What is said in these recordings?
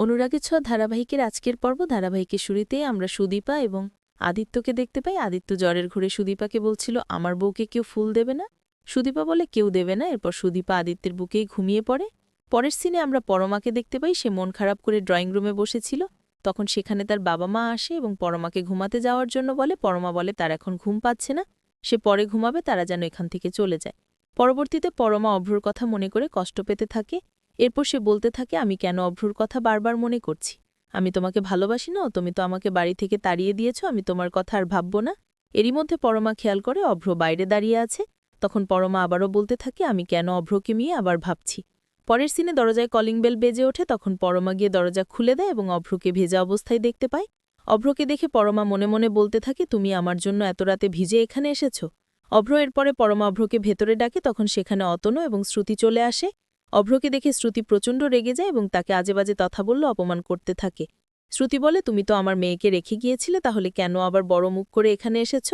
অনুরাগের ছোঁয়া ধারাবাহিকের আজকের পর্ব ধারাবাহিকের শুরুতে আমরা সুদীপা এবং আদিত্যকে দেখতে পাই। আদিত্য জ্বরের ঘুরে সুদীপাকে বলছিল, আমার বউকে কেউ ফুল দেবে না? সুদীপা বলে, কেউ দেবে না। এরপর সুদীপা আদিত্যের বুকেই ঘুমিয়ে পড়ে। পরের সিনে আমরা পরমাকে দেখতে পাই, সে মন খারাপ করে ড্রয়িং রুমে বসেছিল। তখন সেখানে তার বাবা মা আসে এবং পরমাকে ঘুমাতে যাওয়ার জন্য বলে, পরমা বলে, তার এখন ঘুম পাচ্ছে না। সে পরে ঘুমাবে, তারা যেন এখান থেকে চলে যায়। পরবর্তীতে পরমা অভ্রর কথা মনে করে কষ্ট পেতে থাকে। এরপর সে বলতে থাকে, আমি কেন অভ্রুর কথা বারবার মনে করছি? আমি তোমাকে ভালোবাসি না, তুমি তো আমাকে বাড়ি থেকে তাড়িয়ে দিয়েছ, আমি তোমার কথা আর ভাবব না। এরই মধ্যে পরমা খেয়াল করে অভ্র বাইরে দাঁড়িয়ে আছে। তখন পরমা আবারও বলতে থাকে, আমি কেন অভ্রকে নিয়ে আবার ভাবছি? পরের সিনে দরজায় কলিং বেল বেজে ওঠে, তখন পরমা গিয়ে দরজা খুলে দেয় এবং অভ্রকে ভেজা অবস্থায় দেখতে পায়। অভ্রকে দেখে পরমা মনে মনে বলতে থাকে, তুমি আমার জন্য এত রাতে ভিজে এখানে এসেছ? অভ্র এরপরে পরমা অভ্রকে ভেতরে ডাকে, তখন সেখানে অতনু এবং শ্রুতি চলে আসে। অভ্রকে দেখে শ্রুতি প্রচণ্ড রেগে যায় এবং তাকে আজেবাজে তথা বলল, অপমান করতে থাকে। শ্রুতি বলে, তুমি তো আমার মেয়েকে রেখে গিয়েছিলে, তাহলে কেন আবার বড় মুখ করে এখানে এসেছ?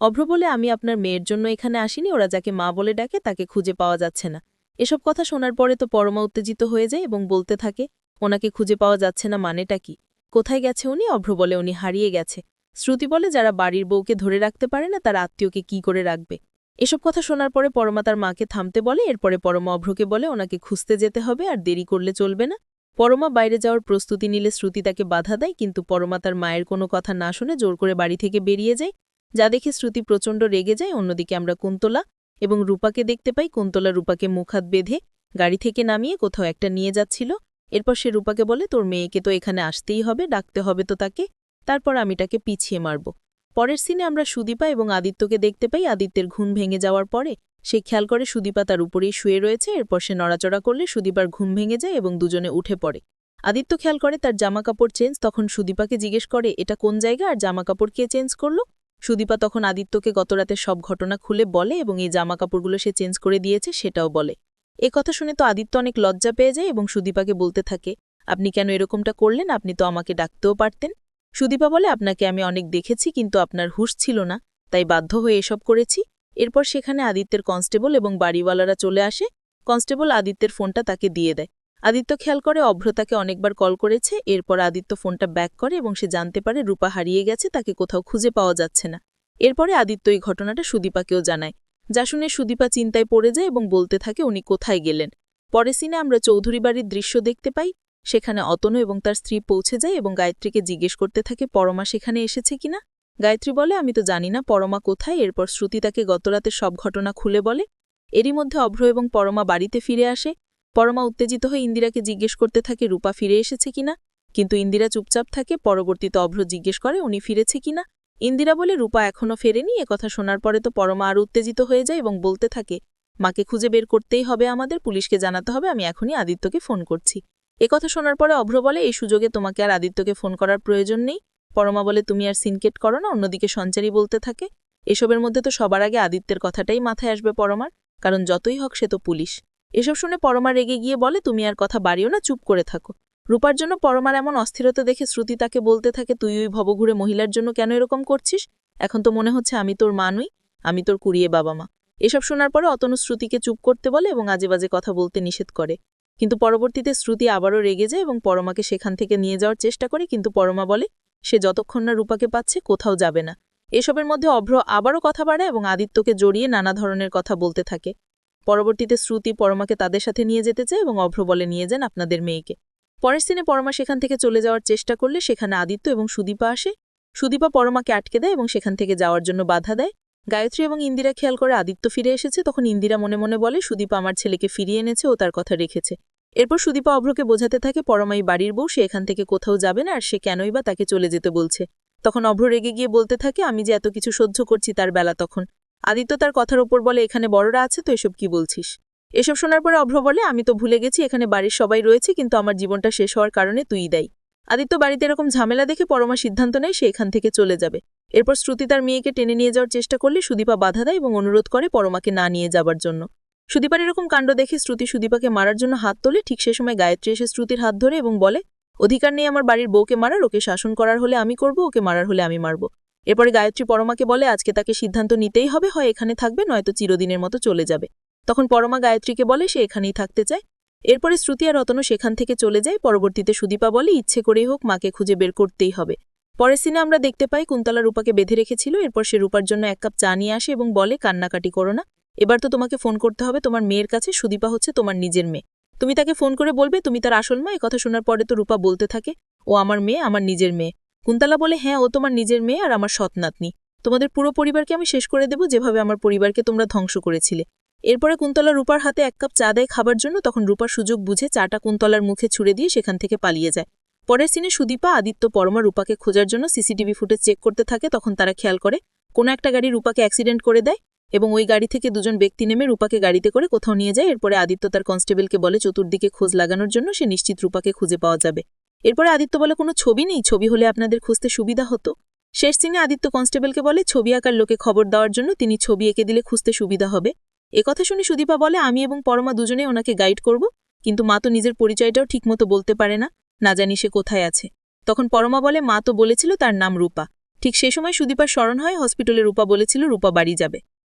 অভ্র বলে, আমি আপনার মেয়ের জন্য এখানে আসিনি, ওরা যাকে মা বলে ডাকে তাকে খুঁজে পাওয়া যাচ্ছে না। এসব কথা শোনার পরে তো পরমা উত্তেজিত হয়ে যায় এবং বলতে থাকে, ওনাকে খুঁজে পাওয়া যাচ্ছে না মানেটা কি? কোথায় গেছে উনি? অভ্র বলে, উনি হারিয়ে গেছে। শ্রুতি বলে, যারা বাড়ির বউকে ধরে রাখতে পারে না, তার আত্মীয়কে কি করে রাখবে? এসব কথা শোনার পরে পরমা তার মাকে থামতে বলে, এরপরে পরমা অভ্রকে বলে, ওনাকে খুঁজতে যেতে হবে আর দেরি করলে চলবে না। পরমা বাইরে যাওয়ার প্রস্তুতি নিলে শ্রুতি তাকে বাধা দেয়, কিন্তু পরমা তার মায়ের কোনো কথা না শুনে জোর করে বাড়ি থেকে বেরিয়ে যায়। যা দেখে শ্রুতি প্রচণ্ড রেগে যায়। অন্যদিকে আমরা কুন্তলা এবং রূপাকে দেখতে পাই। কুন্তলা রূপাকে মুখাত বেঁধে গাড়ি থেকে নামিয়ে কোথাও একটা নিয়ে যাচ্ছিল। এরপর সে রূপাকে বলে, তোর মেয়েকে তো এখানে আসতেই হবে, ডাকতে হবে তো তাকে। তারপর আমি তাকে পিছিয়ে মারব। পরের সিনে আমরা সুদীপা এবং আদিত্যকে দেখতে পাই। আদিত্যের ঘুম ভেঙে যাওয়ার পরে সে খেয়াল করে সুদীপা তার উপরেই শুয়ে রয়েছে। এরপর সে নড়াচড়া করলে সুদীপার ঘুম ভেঙে যায় এবং দুজনে উঠে পড়ে। আদিত্য খেয়াল করে তার জামাকাপড় চেঞ্জ, তখন সুদীপাকে জিজ্ঞেস করে, এটা কোন জায়গা আর জামাকাপড় কে চেঞ্জ করল? সুদীপা তখন আদিত্যকে গতরাতে সব ঘটনা খুলে বলে এবং এই জামাকাপড়গুলো সে চেঞ্জ করে দিয়েছে, সেটাও বলে। এ কথা শুনে তো আদিত্য অনেক লজ্জা পেয়ে যায় এবং সুদীপাকে বলতে থাকে, আপনি কেন এরকমটা করলেন? আপনি তো আমাকে ডাকতেও পারতেন। সুদীপা বলে, আপনাকে আমি অনেক দেখেছি, কিন্তু আপনার হুশ ছিল না। তাই বাধ্য হয়ে এসব করেছি। এরপর সেখানে আদিত্যের কনস্টেবল এবং বাড়িওয়ালারা চলে আসে। কনস্টেবল আদিত্যের ফোনটা তাকে দিয়ে দেয়। আদিত্য খেয়াল করে, অভ্র তাকে অনেকবার কল করেছে। এরপর আদিত্য ফোনটা ব্যাক করে এবং সে জানতে পারে রূপা হারিয়ে গেছে, তাকে কোথাও খুঁজে পাওয়া যাচ্ছে না। এরপরে আদিত্য এই ঘটনাটা সুদীপাকেও জানায়। যা শুনে সুদীপা চিন্তায় পড়ে যায় এবং বলতে থাকে, উনি কোথায় গেলেন? পরে সিনে আমরা চৌধুরী বাড়ির দৃশ্য দেখতে পাই। সেখানে অতনু এবং তার স্ত্রী পৌঁছে যায় এবং গায়ত্রীকে জিজ্ঞেস করতে থাকে, পরমা সেখানে এসেছে কিনা? গায়ত্রী বলে, আমি তো জানি না, পরমা কোথায়? এরপর শ্রুতি তাকে গতরাতে সব ঘটনা খুলে বলে, এরই মধ্যে অভ্র এবং পরমা বাড়িতে ফিরে আসে। পরমা উত্তেজিত হয়ে ইন্দিরাকে জিজ্ঞেস করতে থাকে, রূপা ফিরে এসেছে কিনা? কিন্তু ইন্দিরা চুপচাপ থাকে, পরবর্তীতে অভ্র জিজ্ঞেস করে, উনি ফিরেছে কিনা? ইন্দিরা বলে, রূপা এখনও ফেরেনি, এ কথা শোনার পরে তো পরমা আর উত্তেজিত হয়ে যায় এবং বলতে থাকে, মাকে খুঁজে বের করতেই হবে আমাদের, পুলিশকে জানাতে হবে, আমি এখনই আদিত্যকে ফোন করছি। কথা শোনার পরে অভ্র বলে, এই সুযোগে তোমাকে আর আদিত্যকে ফোন করার প্রয়োজন নেই। পরমা বলে, তুমি আর সিনকেট করো না, অন্যদিকে সঞ্চারী বলতে থাকে। এসবের মধ্যে তো সবার আগে আদিত্যের কথাটাই মাথায় আসবে পরমার, কারণ যতই হোক সে তো পুলিশ। এসব শুনে পরমা রেগে গিয়ে বলে, তুমি আর কথা বাড়িও না, চুপ করে থাকো। রূপার জন্য পরমার এমন অস্থিরতা দেখে শ্রুতি তাকে বলতে থাকে, তুই ওই ভবঘুরে মহিলার জন্য কেন এরকম করছিস? এখন তো মনে হচ্ছে আমি তোর মা নই, আমি তোর কুড়িয়ে বাবা মা। এসব শোনার পরে অতনু শ্রুতিকে চুপ করতে বলে এবং আজে বাজে কথা বলতে নিষেধ করে। কিন্তু পরবর্তীতে শ্রুতি আবারও রেগে যায় এবং পরমাকে সেখান থেকে নিয়ে যাওয়ার চেষ্টা করে, কিন্তু পরমা বলে, সে যতক্ষণ না রূপাকে পাচ্ছে, কোথাও যাবে না। এসবের মধ্যে অভ্র আবারও কথা বাড়ায় এবং আদিত্যকে জড়িয়ে নানা ধরনের কথা বলতে থাকে। পরবর্তীতে শ্রুতি পরমাকে তাদের সাথে নিয়ে যেতে চায় এবং অভ্র বলে, নিয়ে যান আপনাদের মেয়েকে। পরের দিনে পরমা সেখান থেকে চলে যাওয়ার চেষ্টা করলে সেখানে আদিত্য এবং সুদীপা আসে। সুদীপা পরমাকে আটকে দেয় এবং সেখান থেকে যাওয়ার জন্য বাধা দেয়। গায়ত্রী এবং ইন্দিরা খেয়াল করে আদিত্য ফিরে এসেছে, তখন ইন্দিরা মনে মনে বলে, সুদীপা আমার ছেলেকে ফিরিয়ে এনেছে, ও তার কথা রেখেছে। এরপর সুদীপা অভ্রকে বোঝাতে থাকে, পরমাই বাড়ির বউ, সে এখান থেকে কোথাও যাবে না, আর সে কেনই বা তাকে চলে যেতে বলছে। তখন অভ্র রেগে গিয়ে বলতে থাকে, আমি যে এত কিছু সহ্য করছি তার বেলা তখন। আদিত্য তার কথার ওপর বলে, এখানে বড়রা আছে তো এসব কি বলছিস? এসব শোনার পরে অভ্র বলে, আমি তো ভুলে গেছি, এখানে বাড়ির সবাই রয়েছে, কিন্তু আমার জীবনটা শেষ হওয়ার কারণে তুই দেয়। আদিত্য বাড়িতে এরকম ঝামেলা দেখে পরমা সিদ্ধান্ত নেয়, সে এখান থেকে চলে যাবে। এরপর শ্রুতি তার মেয়েকে টেনে নিয়ে যাওয়ার চেষ্টা করলে সুদীপা বাধা দেয় এবং অনুরোধ করে পরমাকে না নিয়ে যাবার জন্য। সুদীপার এরকম কাণ্ড দেখে শ্রুতি সুদীপাকে মারার জন্য হাত তোলে, ঠিক সে সময় গায়ত্রী এসে শ্রুতির হাত ধরে এবং বলে, অধিকার নেই আমার বাড়ির বউকে মারার, ওকে শাসন করার হলে আমি করব, ওকে মারার হলে আমি মারব। এরপরে গায়ত্রী পরমাকে বলে, আজকে তাকে সিদ্ধান্ত নিতেই হবে, হয় এখানে থাকবে, নয়তো চিরদিনের মতো চলে যাবে। তখন পরমা গায়ত্রীকে বলে, সে এখানেই থাকতে চায়। এরপরে শ্রুতি আর রতনও সেখান থেকে চলে যায়। পরবর্তীতে সুদীপা বলে, ইচ্ছে করেই হোক মাকে খুঁজে বের করতেই হবে। পরের সিনে আমরা দেখতে পাই, কুন্তলা রূপাকে বেঁধে রেখেছিল। এরপর সে রূপার জন্য এক কাপ চা নিয়ে আসে এবং বলে, কান্নাকাটি করো না। এবার তো তোমাকে ফোন করতে হবে, তোমার মেয়ের কাছে, সুদীপা হচ্ছে তোমার নিজের মেয়ে। তুমি তাকে ফোন করে বলবে, তুমি তার আসল মা কথা শোনার পরে তো রূপা বলতে থাকে, ও আমার মেয়ে, আমার নিজের মেয়ে। কুন্তলা বলে হ্যাঁ ও তোমার নিজের মেয়ে আর আমার সৎ নাতনি। তোমাদের পুরো পরিবারকে আমি শেষ করে দেব যেভাবে আমার পরিবারকে তোমরা ধ্বংস করেছিলে। এরপরে কুন্তলা রূপার হাতে এক কাপ চা দেয় খাবার জন্য, তখন রূপার সুযোগ বুঝে চাটা কুন্তলার মুখে ছুড়ে দিয়ে সেখান থেকে পালিয়ে যায়। পরের সিনে সুদীপা, আদিত্য, পরমা রূপাকে খোঁজার জন্য সিসিটিভি ফুটেজ চেক করতে থাকে, তখন তারা খেয়াল করে, কোনো একটা গাড়ি রূপাকে অ্যাক্সিডেন্ট করে দেয় এবং ওই গাড়ি থেকে দুজন ব্যক্তি নেমে রূপাকে গাড়িতে করে কোথাও নিয়ে যায়। এরপরে আদিত্য তার কনস্টেবলকে বলে, চতুর্দিকে খোঁজ লাগানোর জন্য সে নিশ্চিত রূপাকে খুঁজে পাওয়া যাবে। এরপরে আদিত্য বলে, কোনো ছবি নেই, ছবি হলে আপনাদের খুঁজতে সুবিধা হতো। শেষ সিনে আদিত্য কনস্টেবলকে বলে, ছবি আঁকার লোকে খবর দেওয়ার জন্য তিনি ছবি এঁকে দিলে খুঁজতে সুবিধা হবে। একথা শুনে সুদীপা বলে, আমি এবং পরমা দুজনে ওনাকে গাইড করব, কিন্তু মা তো নিজের পরিচয়টাও ঠিকমতো বলতে পারে না না জানি সে কোথায় আছে তখন পরমা বলে, মা তো বলেছিল তার নাম রূপা। ঠিক সে সময় সুদীপার স্মরণ হয়, হসপিটালে রূপা বলেছিল রূপা বাড়ি যাবে।